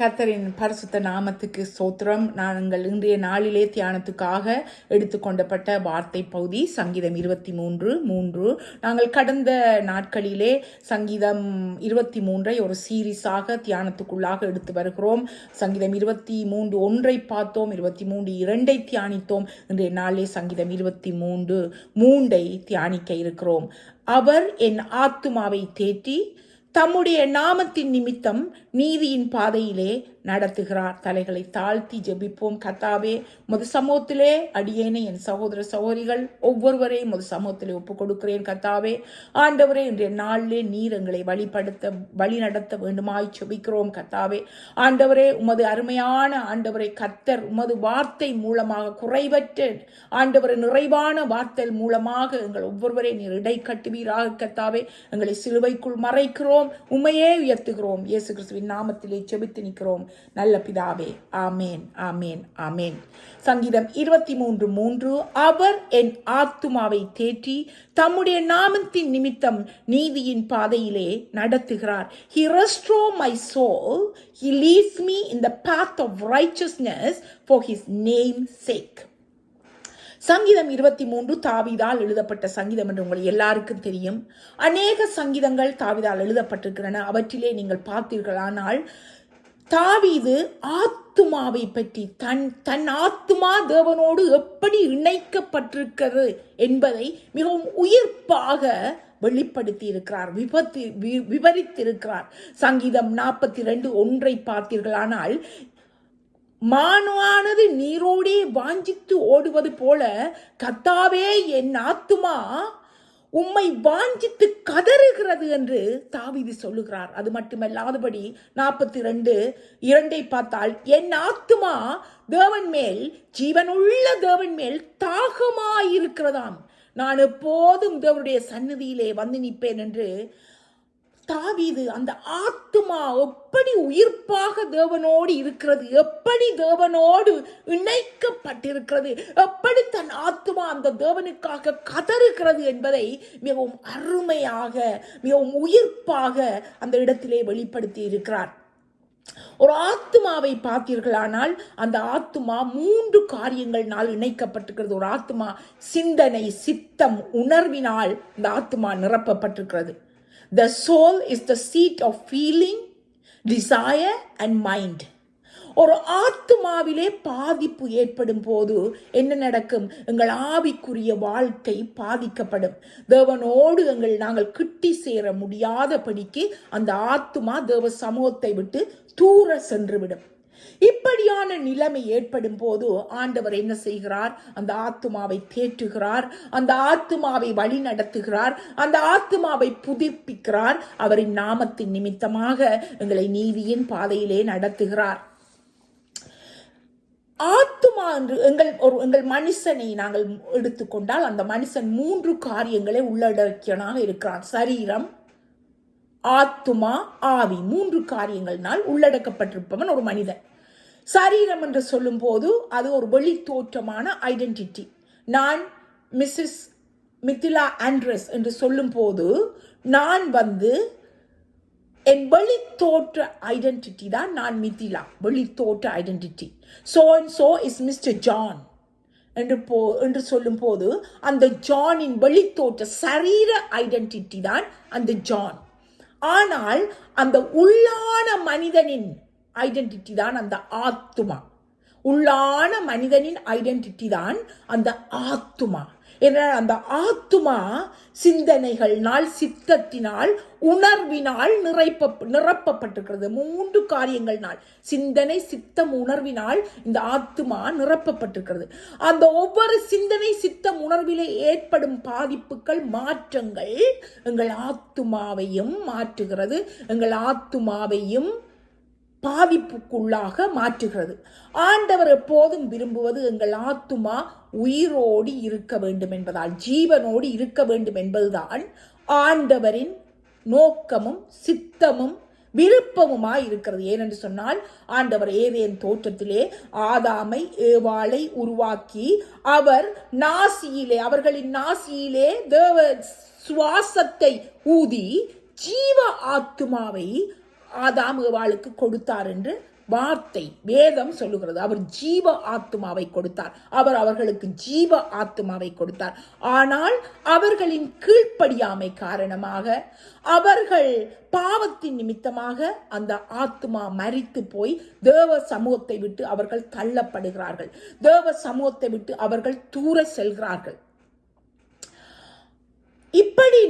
கத்தரின் பரிசுத்த நாமத்துக்கு சோத்திரம் நாங்கள் இன்றைய நாளிலே தியானத்துக்காக எடுத்துக்கொண்டப்பட்ட வார்த்தை பகுதி சங்கீதம் இருபத்தி மூன்று. மூன்று நாங்கள் கடந்த நாட்களிலே சங்கீதம் இருபத்தி மூன்றை ஒரு சீரீஸாக தியானத்துக்குள்ளாக எடுத்து வருகிறோம். சங்கீதம் இருபத்தி மூன்று ஒன்றை பார்த்தோம் இருபத்தி மூன்று இரண்டை தியானித்தோம். இன்றைய நாளிலே சங்கீதம் இருபத்தி மூன்று மூன்றை தியானிக்க இருக்கிறோம். அவர் என் ஆத்துமாவை தேற்றி தம்முடைய நாமத்தின் நிமித்தம் நீதியின் பாதையிலே நடத்துகிறார். தலைகளை தாழ்த்தி ஜெபிப்போம். கத்தாவே முத சமூகத்திலே அடியேனே என் சகோதர சகோதரிகள் ஒவ்வொருவரையும் முத சமூகத்திலே ஒப்புக் கொடுக்கிறேன் கத்தாவே ஆண்டவரே இன்றைய நாளிலே நீர் எங்களை வழிபடுத்த வழி நடத்த வேண்டுமாய் ஜெபிக்கிறோம். கத்தாவே ஆண்டவரே உமது அருமையான ஆண்டவரை கத்தர் உமது வார்த்தை மூலமாக குறைவற்ற ஆண்டவரை நிறைவான வார்த்தை மூலமாக எங்கள் ஒவ்வொருவரை நீர் இடை கட்டுவீராக. கத்தாவே எங்களை சிலுவைக்குள் மறைக்கிறோம். உண்மையே உயர்த்துகிறோம். இயேசு கிறிஸ்துவின் நாமத்திலே செபித்து நிற்கிறோம். நல்ல பிதாவே ஆமேன் ஆமேன் ஆமேன். சங்கீதம் இருபத்தி மூன்று மூன்று அவர் என் ஆத்துமாவை தேற்றி தம்முடைய நாமத்தின் நிமித்தம் நீதியின் பாதையிலே நடத்துகிறார். He restores my soul he leads me in the path of righteousness for his name sake சங்கீதம் இருபத்தி மூன்று தாவிதால் எழுதப்பட்ட சங்கீதம் என்று உங்களுக்கு எல்லாருக்கும் தெரியும். அநேக சங்கீதங்கள் தாவிதால் எழுதப்பட்டிருக்கின்றன. அவற்றிலே நீங்கள் பார்த்தீர்களானால் தாவீது ஆத்துமாவை பற்றி தன் தன் ஆத்துமா தேவனோடு எப்படி இணைக்கப்பட்டிருக்கிறது என்பதை மிகவும் உயிர்ப்பாக வெளிப்படுத்தி இருக்கிறார் விபத்து விவரித்திருக்கிறார் சங்கீதம் நாற்பத்தி ரெண்டு ஒன்றை பார்த்தீர்களானால் மானுவானது நீரோடே வாஞ்சித்து ஓடுவது போல கத்தாவே என் ஆத்துமா உம்மை வாஞ்சித்து கதறுகிறது என்று தாவிதி சொல்லுகிறார். அது மட்டுமல்லாதபடி நாற்பத்தி ரெண்டு இரண்டை பார்த்தால் என் ஆத்துமா தேவன் மேல் ஜீவனுள்ள தேவன் மேல் தாகமாயிருக்கிறதாம். நான் எப்போதும் தேவனுடைய சன்னதியிலே வந்து நிற்பேன் என்று தாவீது அந்த ஆத்துமா எப்படி உயிர்ப்பாக தேவனோடு இருக்கிறது? எப்படி தேவனோடு இணைக்கப்பட்டிருக்கிறது? எப்படி தன் ஆத்துமா அந்த தேவனுக்காக கதறுகிறது என்பதை மிகவும் அருமையாக மிகவும் உயிர்ப்பாக அந்த இடத்திலே வெளிப்படுத்தி இருக்கிறார். ஒரு ஆத்மாவை பார்த்தீர்களானால் அந்த ஆத்மா மூன்று காரியங்கள்னால் இணைக்கப்பட்டிருக்கிறது. ஒரு ஆத்மா சிந்தனை சித்தம் உணர்வினால் இந்த ஆத்மா நிரப்பப்பட்டிருக்கிறது. The soul is the seat of feeling, desire and mind. ஒரு ஆத்துமாவிலே பாதிப்பு ஏற்படும் போது என்ன நடக்கும்? எங்கள் ஆவிக்குரிய வாழ்க்கை பாதிக்கப்படும். தேவனோடு எங்கள் நாங்கள் கிட்டி சேர முடியாதபடிக்கு அந்த ஆத்துமா தேவ சமூகத்தை விட்டு தூர சென்றுவிடும் இப்படியான நிலைமை ஏற்படும் போது ஆண்டவர் என்ன செய்கிறார்? அந்த ஆத்துமாவை தேற்றுகிறார் அந்த ஆத்துமாவை வழி நடத்துகிறார் அந்த ஆத்துமாவை புதுப்பிக்கிறார். அவரின் நாமத்தின் நிமித்தமாக எங்களை நீதியின் பாதையிலே நடத்துகிறார். ஆத்துமா என்று எங்கள் ஒரு எங்கள் மனுஷனை நாங்கள் எடுத்துக்கொண்டால் அந்த மனுஷன் மூன்று காரியங்களை உள்ளடக்கியனாக இருக்கிறான். சரீரம் ஆத்துமா ஆவி மூன்று காரியங்கள்னால் உள்ளடக்கப்பட்டிருப்பவன் ஒரு மனிதன். சரீரம் என்று சொல்லும்போது அது ஒரு வெளி தோற்றமான ஐடென்டிட்டி நான் மிஸ்ஸஸ் மித்திலா ஆண்ட்ரஸ் என்று சொல்லும்போது நான் வந்து என் வெளி தோற்ற ஐடென்டிட்டி தான் நான் மித்திலா. தோற்ற identity so and so is Mr John என்று போ என்று சொல்லும்போது அந்த ஜானின் வெளித்தோற்ற சரீர ஐடென்டிட்டி தான் அந்த ஜான் ஆனால் அந்த உள்ளான மனிதனின் ஐடென்டிட்டி தான் அந்த ஆத்துமா. உள்ளான மனிதனின் ஐடென்டிட்டி தான் அந்த ஆத்துமா. என்றால் அந்த ஆத்துமா சிந்தனைகள்னால் சித்தத்தினால் உணர்வினால் நிறைப்ப நிரப்பப்பட்டிருக்கிறது. மூன்று காரியங்கள்னால் சிந்தனை சித்தம் உணர்வினால் இந்த ஆத்துமா நிரப்பப்பட்டிருக்கிறது. அந்த ஒவ்வொரு சிந்தனை சித்தம் உணர்விலே ஏற்படும் பாதிப்புகள் மாற்றங்கள் எங்கள் ஆத்துமாவையும் மாற்றுகிறது. எங்கள் ஆத்துமாவையும் பாதிப்புக்குள்ளாக மாற்றுகிறது. ஆண்டவர் எப்போதும் விரும்புவது எங்கள் ஆத்துமா உயிரோடு இருக்க வேண்டும் என்பதால் ஜீவனோடு இருக்க வேண்டும் என்பதுதான் ஆண்டவரின் நோக்கமும் சித்தமும் விருப்பமுமாய் இருக்கிறது. ஏனென்று சொன்னால் ஆண்டவர் ஏதேன் தோற்றத்திலே ஆதாமை ஏவாளை உருவாக்கி அவர் நாசியிலே அவர்களின் நாசியிலே தேவ சுவாசத்தை ஊதி ஜீவ ஆத்துமாவை ஆதாம் ஏவாளுக்கு கொடுத்தார் என்று வார்த்தை வேதம் சொல்லுகிறது. அவர் ஜீவ ஆத்துமாவை கொடுத்தார். அவர் அவர்களுக்கு ஜீவ ஆத்துமாவை கொடுத்தார். ஆனால் அவர்களின் கீழ்ப்படியாமை காரணமாக அவர்கள் பாவத்தின் நிமித்தமாக அந்த ஆத்துமா மறித்து போய் தேவ சமூகத்தை விட்டு அவர்கள் தள்ளப்படுகிறார்கள். தேவ சமூகத்தை விட்டு அவர்கள் தூர செல்கிறார்கள். இப்படி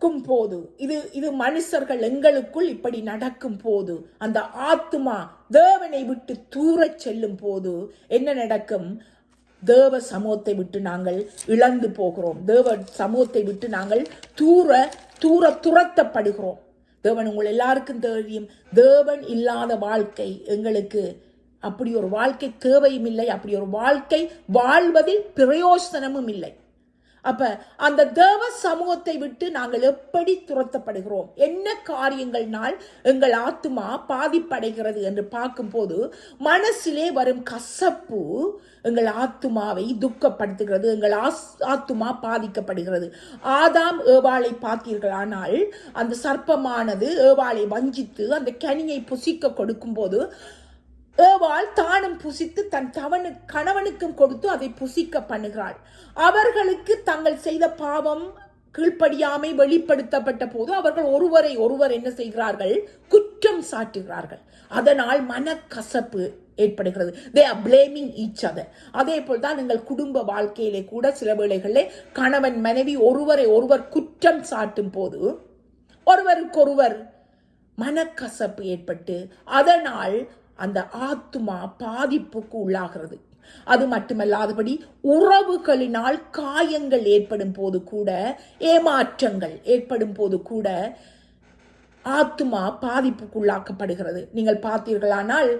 நடக்கும் போது இது இது மனுஷர்கள் எங்களுக்குள் இப்படி நடக்கும் போது அந்த ஆத்துமா தேவனை விட்டு தூரச் செல்லும் போது என்ன நடக்கும்? தேவ சமூகத்தை விட்டு நாங்கள் இழந்து போகிறோம். தேவ சமூகத்தை விட்டு நாங்கள் தூர தூர துரத்தப்படுகிறோம். தேவன் உங்கள் எல்லாருக்கும் தெரியும் தேவன் இல்லாத வாழ்க்கை எங்களுக்கு அப்படி ஒரு வாழ்க்கை தேவையும் இல்லை. அப்படி ஒரு வாழ்க்கை வாழ்வதில் பிரயோசனமும் இல்லை. அப்ப அந்த தேவ சமூகத்தை விட்டு நாங்கள் எப்படி துரத்தப்படுகிறோம்? என்ன காரியங்கள்னால் எங்கள் ஆத்துமா பாதிப்படைகிறது என்று பார்க்கும்போது மனசிலே வரும் கசப்பு எங்கள் ஆத்துமாவை துக்கப்படுத்துகிறது எங்கள் ஆஸ் ஆத்துமா பாதிக்கப்படுகிறது. ஆதாம் ஏவாளை பார்த்தீர்களானால் அந்த சர்ப்பமானது ஏவாளை வஞ்சித்து அந்த கனியை புசிக்க கொடுக்கும்போது ஏவாள் தானும் புசித்து தன் தவனு கணவனுக்கும் கொடுத்து அதை புசிக்க பண்ணுகிறாள். அவர்களுக்கு தங்கள் செய்த பாவம் கீழ்ப்படியாமை வெளிப்படுத்தப்பட்ட போது அவர்கள் ஒருவரை ஒருவர் என்ன செய்கிறார்கள்? குற்றம் சாட்டுகிறார்கள். அதனால் மனக்கசப்பு ஏற்படுகிறது. They are blaming each other அதே போல் தான் எங்கள் குடும்ப வாழ்க்கையிலே கூட சில வேளைகளில் கணவன் மனைவி ஒருவரை ஒருவர் குற்றம் சாட்டும் போது ஒருவருக்கொருவர் மனக்கசப்பு ஏற்பட்டு அதனால் அந்த ஆத்துமா பாதிப்புக்கு உள்ளாகிறது. அது மட்டுமல்லாதபடி உறவுகளினால் காயங்கள் ஏற்படும் போது கூட ஏமாற்றங்கள் ஏற்படும் போது கூட ஆத்துமா பாதிப்புக்குள்ளாக்கப்படுகிறது நீங்கள் பார்த்தீர்களானால்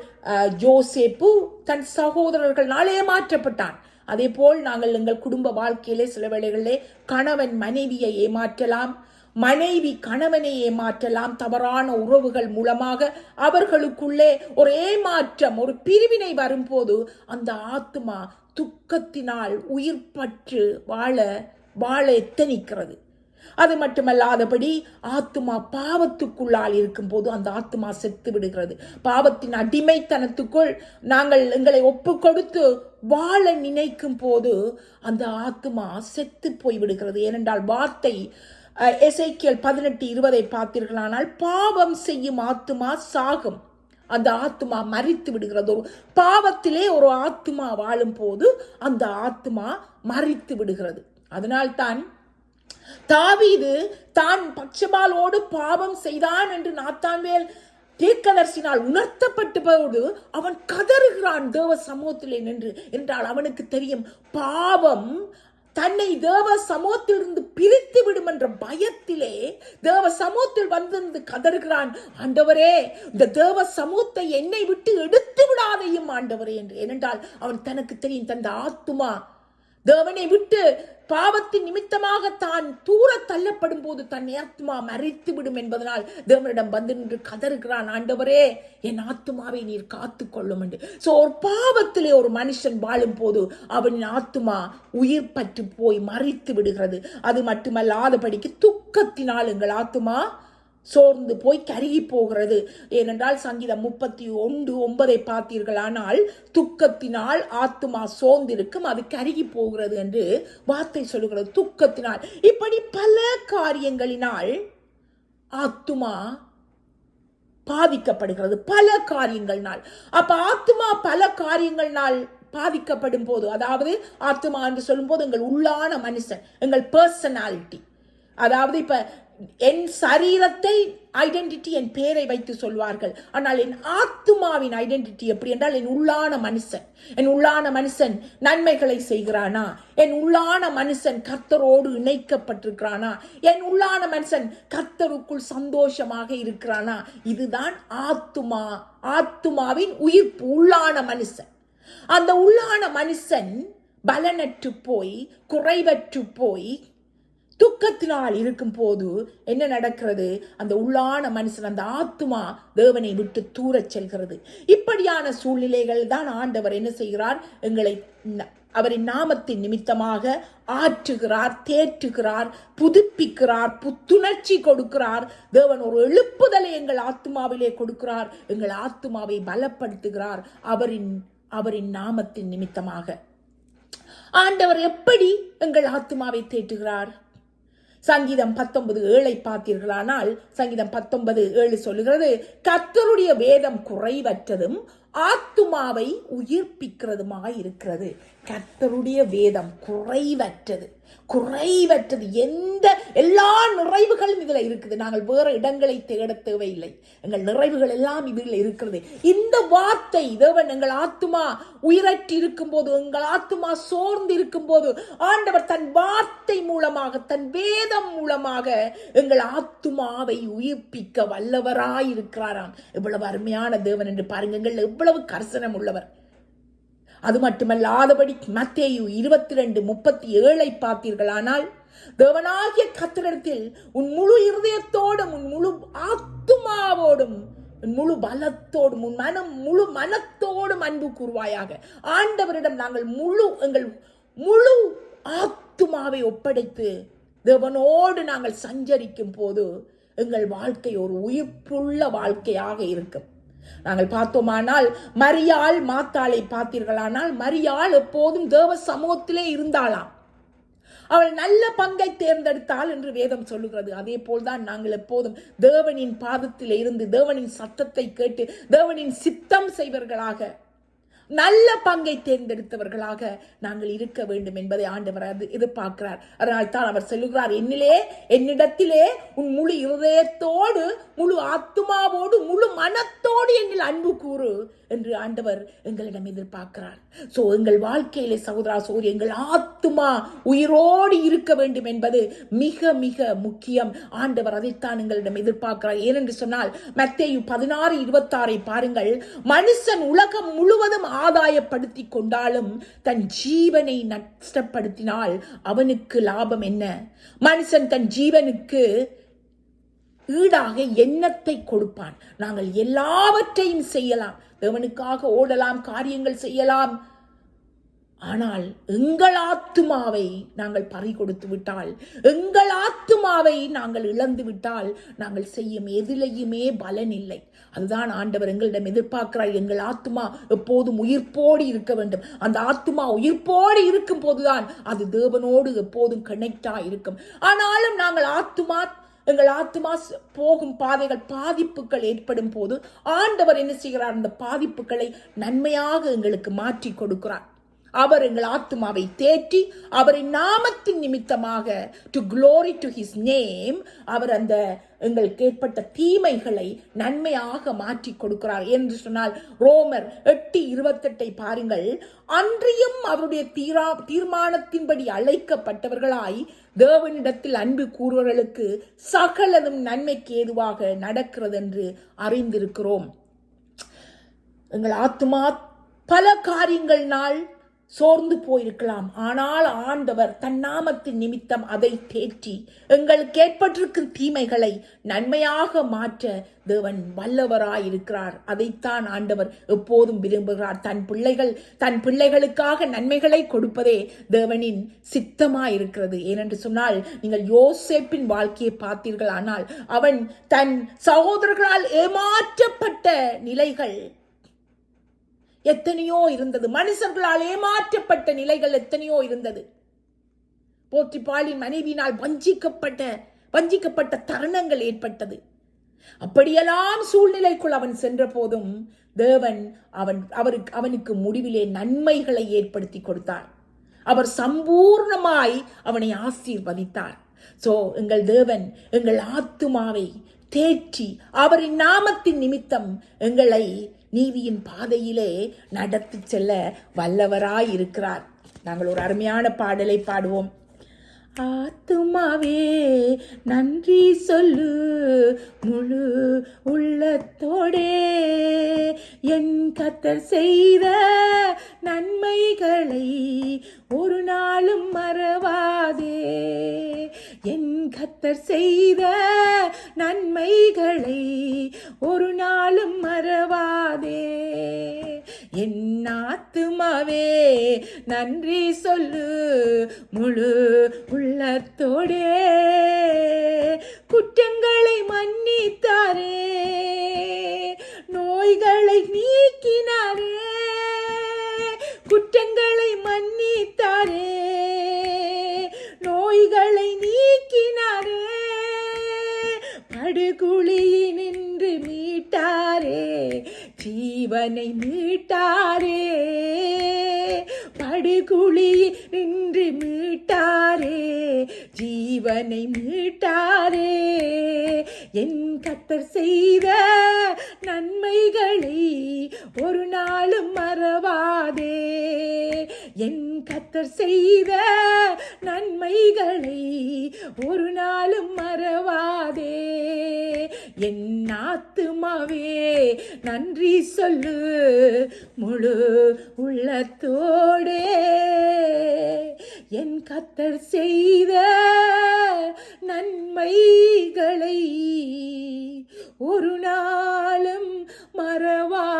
ஜோசேப்பு தன் சகோதரர்களால் ஏமாற்றப்பட்டான். அதே போல் நாங்கள் எங்கள் குடும்ப வாழ்க்கையிலே சில வேளைகளிலே கணவன் மனைவியை ஏமாற்றலாம் மனைவி கணவனை ஏமாற்றலாம். தவறான உறவுகள் மூலமாக அவர்களுக்குள்ளே ஒரு ஏமாற்றம் ஒரு பிரிவினை வரும்போது அந்த ஆத்மா துக்கத்தினால் உயிர் பற்று வாழ வாழ எத்தனிக்கிறது. அது மட்டுமல்லாதபடி ஆத்துமா பாவத்துக்குள்ளால் இருக்கும்போது அந்த ஆத்துமா செத்து விடுகிறது. பாவத்தின் அடிமைத்தனத்துக்குள் நாங்கள் எங்களை ஒப்பு கொடுத்து வாழ நினைக்கும் போது அந்த ஆத்துமா செத்து போய் விடுகிறது ஏனென்றால் வார்த்தை எசேக்கியேல் பதினெட்டு இருபதை பார்த்தீர்களானால் பாவம் செய்யும் ஆத்துமா சாகும். அந்த ஆத்துமா மறித்து விடுகிறது ஒரு பாவத்திலே ஒரு ஆத்துமா வாழும் போது அந்த ஆத்துமா மறித்து விடுகிறது. அதனால்தான் தாவீது தான் பச்சபாலோடு பாவம் செய்தான் என்று நாத்தான்வேல் தீர்க்கதர்சினால் உணர்த்தப்பட்டு போது அவன் கதறுகிறான் தேவ சமூகத்திலே நின்று. என்றால் அவனுக்கு தெரியும் பாவம் தன்னை தேவ சமூகத்திலிருந்து பிரித்து விடும் என்ற பயத்திலே தேவ சமூகத்தில் வந்திருந்து கதறுகிறான். ஆண்டவரே இந்த தேவ சமூகத்தை என்னை விட்டு எடுத்து விடாதையும் ஆண்டவரே என்று. ஏனென்றால் அவன் தனக்கு தெரியும் தந்த ஆத்துமா. தேவனை விட்டு பாவத்தின் நிமித்தமாக தான் தூர தள்ளப்படும் போது தன் ஆத்மா மறைத்து விடும் என்பதனால் தேவனிடம் வந்து நின்று கதறுகிறான். ஆண்டவரே என் ஆத்துமாவை நீர் காத்து கொள்ளும் என்று சோ ஒரு பாவத்திலே ஒரு மனுஷன் வாழும் போது அவனின் ஆத்துமா உயிர் பற்று போய் மறித்து விடுகிறது. அது மட்டுமல்லாதபடிக்கு துக்கத்தினால் எங்கள் ஆத்துமா சோர்ந்து போய் கருகி போகிறது. ஏனென்றால் சங்கீதம் முப்பத்தி ஒன்று ஒன்பதை பார்த்தீர்களானால் துக்கத்தினால் ஆத்துமா சோர்ந்திருக்கும் அது கருகி போகிறது என்று வார்த்தை சொல்லுகிறது. துக்கத்தினால். இப்படி பல காரியங்களினால் ஆத்துமா பாதிக்கப்படுகிறது. பல காரியங்கள்னால். அப்ப ஆத்துமா பல காரியங்கள்னால் பாதிக்கப்படும் போது அதாவது ஆத்துமா என்று சொல்லும்போது எங்கள் உள்ளான மனுஷன் எங்கள் பர்சனாலிட்டி அதாவது இப்போ என் சரீரத்தை ஐடென்டிட்டி என் பேரை வைத்து சொல்வார்கள். ஆனால் என் ஆத்துமாவின் ஐடென்டிட்டி எப்படி என்றால் என் உள்ளான மனுஷன். என் உள்ளான மனுஷன் நன்மைகளை செய்கிறானா? என் உள்ளான மனுஷன் கர்த்தரோடு இணைக்கப்பட்டிருக்கிறானா? என் உள்ளான மனுஷன் கர்த்தருக்குள் சந்தோஷமாக இருக்கிறானா? இதுதான் ஆத்துமா ஆத்துமாவின் உயிர்ப்பு உள்ளான மனுஷன். அந்த உள்ளான மனுஷன் பலனற்று போய் குறைவற்று போய் துக்கத்தினால் இருக்கும் போது என்ன நடக்கிறது? அந்த உள்ளான மனுஷன் அந்த ஆத்துமா தேவனை விட்டு தூரச் செல்கிறது. இப்படியான சூழ்நிலைகள் தான் ஆண்டவர் என்ன செய்கிறார்? எங்களை அவரின் நாமத்தின் நிமித்தமாக ஆற்றுகிறார் தேற்றுகிறார் புதுப்பிக்கிறார் புத்துணர்ச்சி கொடுக்கிறார். தேவன் ஒரு எழுப்புதலை எங்கள் ஆத்மாவிலே கொடுக்கிறார். எங்கள் ஆத்மாவை பலப்படுத்துகிறார் அவரின் அவரின் நாமத்தின் நிமித்தமாக. ஆண்டவர் எப்படி எங்கள் ஆத்மாவை தேற்றுகிறார்? சங்கீதம் பத்தொன்பது ஏழை பார்த்தீர்களானால் சங்கீதம் பத்தொன்பது ஏழு சொல்லுகிறது கர்த்தருடைய வேதம் குறைவற்றதும் ஆத்துமாவை உயிர்ப்பிக்கிறதுமாக இருக்கிறது கர்த்தருடைய வேதம் குறைவற்றது. குறைவற்றது. எந்த எல்லா நிறைவுகளும் இதுல இருக்குது. நாங்கள் வேற இடங்களை தேட தேவையில்லை. எங்கள் நிறைவுகள் எல்லாம் இதில் இருக்கிறது. இந்த வார்த்தை தேவன் எங்கள் ஆத்துமா உயிரற்றி இருக்கும் போது எங்கள் ஆத்துமா சோர்ந்து இருக்கும் போது ஆண்டவர் தன் வார்த்தை மூலமாக தன் வேதம் மூலமாக எங்கள் ஆத்துமாவை உயிர்ப்பிக்க வல்லவராயிருக்கிறாராம். எவ்வளவு அருமையான தேவன் என்று பாருங்கள். எவ்வளவு கர்சனம் உள்ளவர். அது மட்டுமல்லாதபடி மத்தேயு இருபத்தி ரெண்டு முப்பத்தி ஏழை பார்த்தீர்களானால் தேவனாகிய கத்திரத்தில் உன் முழு இருதயத்தோடும் உன் முழு ஆத்துமாவோடும் உன் முழு பலத்தோடும் உன் மனம் முழு மனத்தோடும் அன்பு கூறுவாயாக. ஆண்டவரிடம் நாங்கள் முழு எங்கள் முழு ஆத்துமாவை ஒப்படைத்து தேவனோடு நாங்கள் சஞ்சரிக்கும் போது எங்கள் வாழ்க்கை ஒரு உயிர்ப்புள்ள வாழ்க்கையாக இருக்கும். நாங்கள் பார்த்தோமானால் மரியாள் மாத்தாளை பார்த்தீர்களானால் மரியாள் எப்போதும் தேவ சமூகத்திலே இருந்தாளாம். அவள் நல்ல பங்கை தேர்ந்தெடுத்தாள் என்று வேதம் சொல்லுகிறது. அதே போல்தான் நாங்கள் எப்போதும் தேவனின் பாதத்தில் இருந்து தேவனின் சத்தத்தை கேட்டு தேவனின் சித்தம் செய்வர்களாக நல்ல பங்கை தேர்ந்தெடுத்தவர்களாக நாங்கள் இருக்க வேண்டும் என்பதை ஆண்டவர் அது எதிர்பார்க்கிறார். அதனால் தான் அவர் சொல்லுகிறார் என்னிலே என்னிடத்திலே உன் முழு இருதயத்தோடு முழு ஆத்துமாவோடு முழு மனத்தோடு என்னில் அன்பு கூறு என்று ஆண்டவர் எங்களிடம் எதிர்பார்க்கிறார். சோ எங்கள் வாழ்க்கையிலே சகோதரா சோதரி எங்கள் ஆத்துமா உயிரோடு இருக்க வேண்டும் என்பது மிக மிக முக்கியம். ஆண்டவர் அதைத்தான் எங்களிடம் எதிர்பார்க்கிறார். ஏனென்று சொன்னால் மத்தேயு பதினாறு இருபத்தாறை பாருங்கள் மனுஷன் உலகம் முழுவதும் ஆதாயப்படுத்தி கொண்டாலும் தன் ஜீவனை நஷ்டப்படுத்தினால் அவனுக்கு லாபம் என்ன? மனுஷன் தன் ஜீவனுக்கு ஈடாக எண்ணத்தை கொடுப்பான். நாங்கள் எல்லாவற்றையும் செய்யலாம். தேவனுக்காக ஓடலாம் காரியங்கள் செய்யலாம். ஆனால் எங்கள் ஆத்துமாவை நாங்கள் பறி கொடுத்து விட்டால் எங்கள் ஆத்துமாவை நாங்கள் இழந்து விட்டால் நாங்கள் செய்யும் எதிலையுமே பலன் இல்லை. அதுதான் ஆண்டவர் எங்களிடம் எதிர்பார்க்கிறார். எங்கள் ஆத்துமா எப்போதும் உயிர்ப்போடு இருக்க வேண்டும். அந்த ஆத்துமா உயிர்ப்போடு இருக்கும் போதுதான் அது தேவனோடு எப்போதும் கனெக்டா இருக்கும். ஆனாலும் நாங்கள் ஆத்துமா எங்கள் ஆத்மா போகும் பாதைகள் பாதிப்புகள் ஏற்படும் போது ஆண்டவர் என்ன செய்கிறார்? அந்த பாதிப்புகளை நன்மையாக எங்களுக்கு மாற்றி கொடுக்கிறார். அவர் எங்கள் ஆத்மாவை தேற்றி அவரின் நாமத்தின் நிமித்தமாக to glory to his name அவர் அந்த எங்களுக்கு ஏற்பட்ட தீமைகளை நன்மையாக மாற்றி கொடுக்கிறார் என்று சொன்னால் ரோமர் எட்டு இருபத்தெட்டை பாருங்கள். அன்றியும் அவருடைய தீரா தீர்மானத்தின்படி அழைக்கப்பட்டவர்களாய் தேவனிடத்தில் அன்பு கூறுவர்களுக்கு சகலதும் நன்மைக்கு ஏதுவாக நடக்கிறது என்று அறிந்திருக்கிறோம். எங்கள் ஆத்மா பல காரியங்கள்னால் சோர்ந்து போயிருக்கலாம். ஆனால் ஆண்டவர் தன் நாமத்தின் நிமித்தம் அதை தேற்றி எங்களுக்கு ஏற்பட்டிருக்கும் தீமைகளை நன்மையாக மாற்ற தேவன் வல்லவராயிருக்கிறார். அதைத்தான் ஆண்டவர் எப்போதும் விரும்புகிறார். தன் பிள்ளைகள் தன் பிள்ளைகளுக்காக நன்மைகளை கொடுப்பதே தேவனின் சித்தமாயிருக்கிறது. ஏனென்று சொன்னால் நீங்கள் யோசேப்பின் வாழ்க்கையை பார்த்தீர்கள் ஆனால் அவன் தன் சகோதரர்களால் ஏமாற்றப்பட்ட நிலைகள் எத்தனையோ இருந்தது. மனுஷர்களால் ஏமாற்றப்பட்ட நிலைகள் எத்தனையோ இருந்தது. போற்றிப்பாளின் மனைவியினால் வஞ்சிக்கப்பட்ட வஞ்சிக்கப்பட்ட தருணங்கள் ஏற்பட்டது. அப்படியெல்லாம் சூழ்நிலைக்குள் அவன் சென்ற போதும் தேவன் அவன் அவருக்கு அவனுக்கு முடிவிலே நன்மைகளை ஏற்படுத்தி கொடுத்தார். அவர் சம்பூர்ணமாய் அவனை ஆசீர்வதித்தார். சோ எங்கள் தேவன் எங்கள் ஆத்துமாவை தேற்றி அவரின் நாமத்தின் நிமித்தம் எங்களை நீதியின் பாதையிலே நடத்தி செல்ல வல்லவராய் இருக்கிறார் நாங்கள் ஒரு அருமையான பாடலை பாடுவோம். ஆத்துமாவே நன்றி சொல்லு முழு உள்ளத்தோடே. என் கத்தர் செய்த நன்மைகளை கர்த்தர் செய்த நன்மைகளை ஒரு நாளும் மறவாதே. என் ஆத்துமாவே நன்றி சொல்லு முழு உள்ளத்தோடே. குற்றங்களை மன்னித்தாரே நோய்களை நீக்கினாரே. குற்றங்களை மன்னித்தாரே ஜீவனை மீட்டாரே. படுகுழி நின்று மீட்டாரே. ஜீவனை மீட்டாரே என் கத்தர் செய்த நன்மைகளை ஒரு நாளும் மறவாதே. என் கத்தர் செய்த நன்மைகளை ஒரு நாளும் மறவாதே. என் ஆத்துமாவே நன்றி சொல்லு முழு உள்ளத்தோடே. என் கத்தர் செய்த நன்மைகளை ஒரு நாளும் மறவாதே.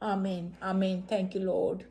அமேன் அமேன் தேங்க்யூ லோட்